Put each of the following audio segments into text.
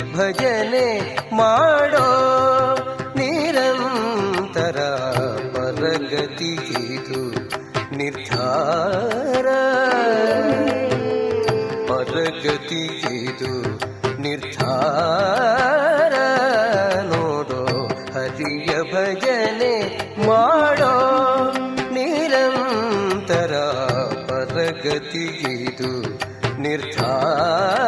ಭಜನೆ ಮಾಡೋ ನಿರಂತರ ಪರಗತಿಗಿದು ನಿರ್ಧಾರ. ಪರಗತಿಗಿದು ನಿರ್ಧಾರ. ನೋಡೋ ಹರಿಯ ಭಜನೆ ಮಾಡೋ ನಿರಂತರ ಪರಗತಿಗಿದು ನಿರ್ಧಾರ.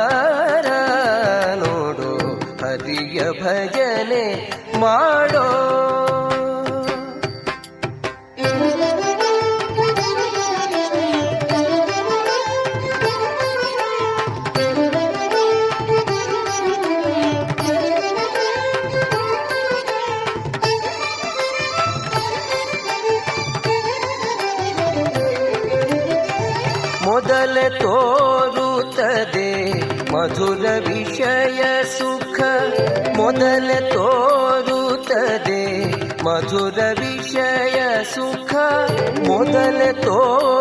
ಸುಖ ಮೊದಲ ತೋರುತ್ತದೆ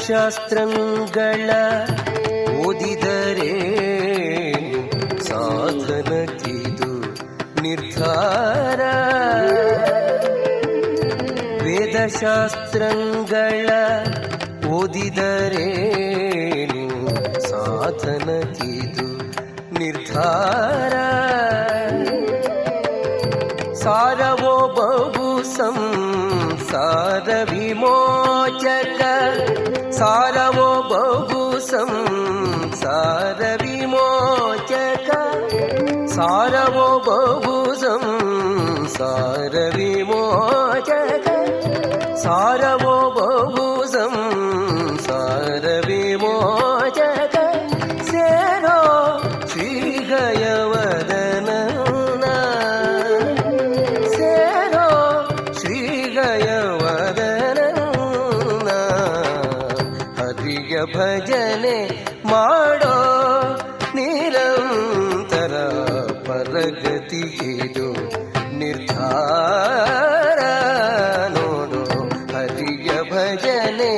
ವೇದಶಾಸ್ತ್ರಗಳ ಓದಿದರೆ ಸಾಧನಕ್ಕಿದು ನಿರ್ಧಾರ. ವೇದಶಾಸ್ತ್ರಗಳ ಓದಿದರೆ ಸಾಧನಕ್ಕಿದು ನಿರ್ಧಾರ. ಸಾರವೋ ಬಹು ಸಂಸಾರ ವಿಮೋಚಕ సారవో బహు సంసార విమోచక. సారవో బహు సంసార విమోచక. సారవో బహు సంసార విమోచక. సేరో శ్రీగయవ प्रिय भजने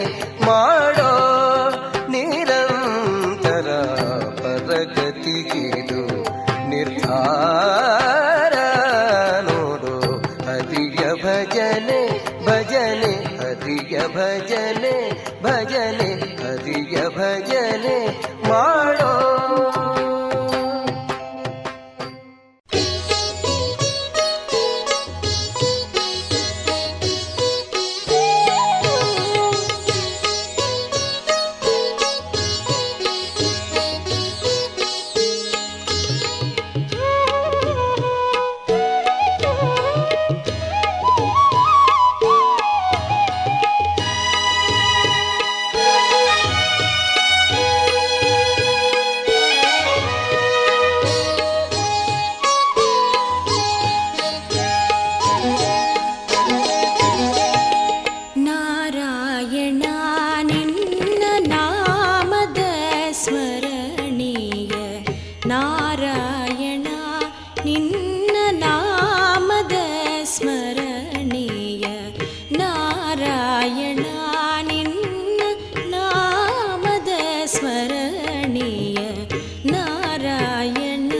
ನಾರಾಯಣ ನಿನ್ನ ನಾಮದ ಸ್ಮರಣೀಯ ನಾರಾಯಣ ನಿನ್ನ ನಾಮದ ಸ್ಮರಣೀಯ ನಾರಾಯಣ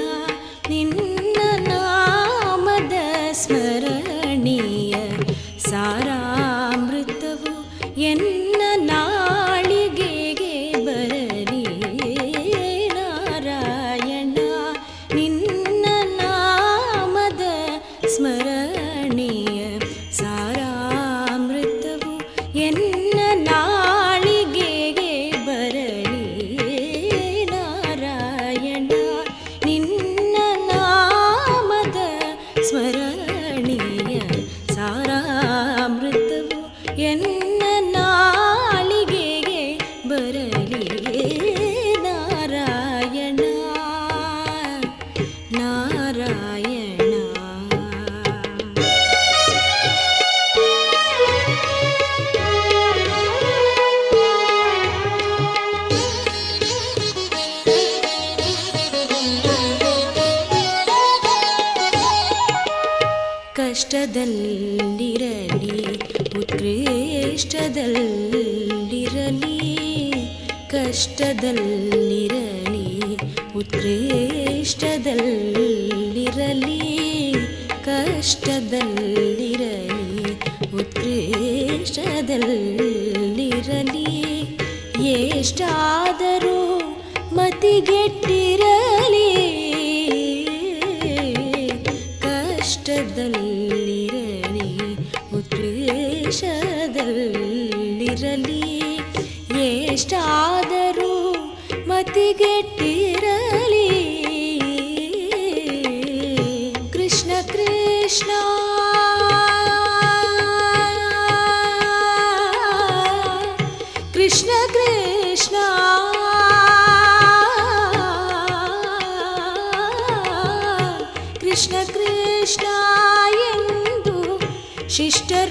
ನಿನ್ನ ನಾಮದ ಸ್ಮರಣೀಯ ಸಾರಾಮೃತವು ಎನ್ನ ಉತ್ಕೃಷ್ಟದಲ್ಲಿರಲಿ ಕಷ್ಟದಲ್ಲಿರಲಿ ಉತ್ಕೃಷ್ಟದಲ್ಲಿರಲಿ ಎಷ್ಟಾದರೂ ಮತಿಗೆಟ್ಟಿರಲಿ ಕಷ್ಟದಲ್ಲಿರಲಿ ಉತ್ಕೃಷ್ಟದಲ್ಲಿರಲಿ ಎಷ್ಟಾದರೂ ಮತಿಗೆಟ್ಟಿರಲಿ कृष्ण कृष्णायन्तु शिष्टरूपेणुव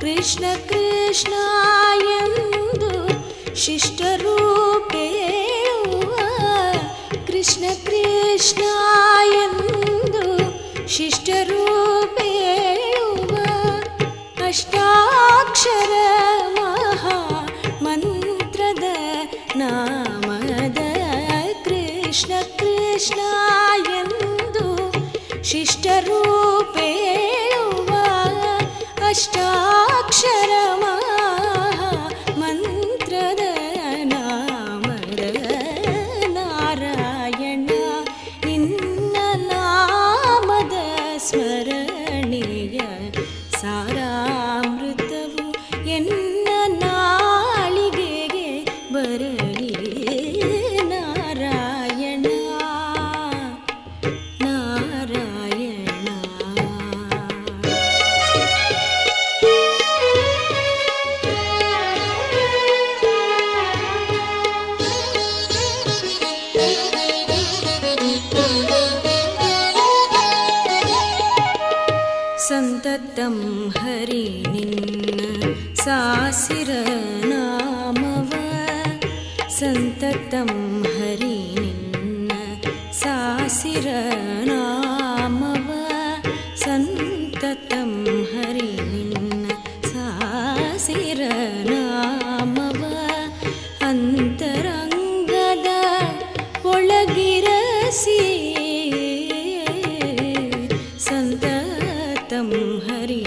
कृष्ण कृष्णायन्तु शिष्टरूपेणुव कृष्ण कृष्णायन्तु शिष्टरूपेणुव अष्टाक्षर तं हरिणिन् सासिरनामव सन्ततं हरिणिन् सासिरनामव सन्ततं हरिणिन् सासिरनामव अन्तरङ्गद ಒಳಗಿರಸಿ ಸಂತತಂ ஹரி